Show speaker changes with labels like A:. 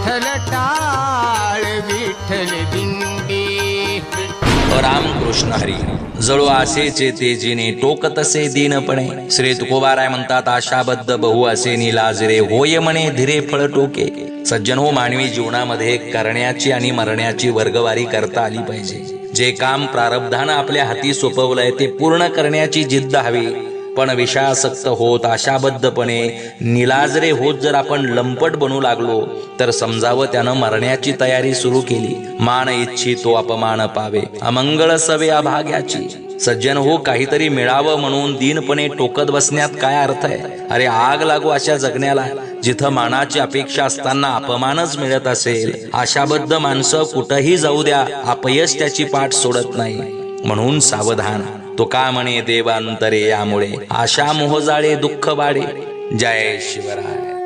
A: विठ्ठल टाळ विठ्ठल दिंडी
B: रामकृष्ण हरी जळू आसेचे ते जिने टोक तसे दीनपणे. श्री तुकोबाराय म्हणतात आशाबद्ध बहु असे निलाजरे होय म्हणे धीरे फळ टोके. सज्जन हो मानवी जीवनामध्ये करण्याची आणि मरण्याची वर्गवारी करता आली पाहिजे. जे काम प्रारब्धानं आपल्या हाती सोपवलंय ते पूर्ण करण्याची जिद्द हवी. पण विषयासक्त होत आशाबद्धपणे निलाजरे होत जर आपण लंपट बनू लागलो तर समजावं त्यानं मरण्याची तयारी सुरू केली. मान इच्छी तो अपमान पावे. अमंगळ सवे अभाग्याची सज्जन हो काहीतरी मिळावं म्हणून दीनपणे टोकत बसण्यात काय अर्थ आहे? अरे आग लागू अशा जगण्याला. जिथं मानाची अपेक्षा असताना अपमानच मिळत असेल आशाबद्ध माणसं कुठंही जाऊ द्या अपयश त्याची पाठ सोडत नाही. म्हणून सावधान. तो का म्हणे देवांतरे यामुळे? आशा मोहजाळे दुःख वाढे. जय शिवराय.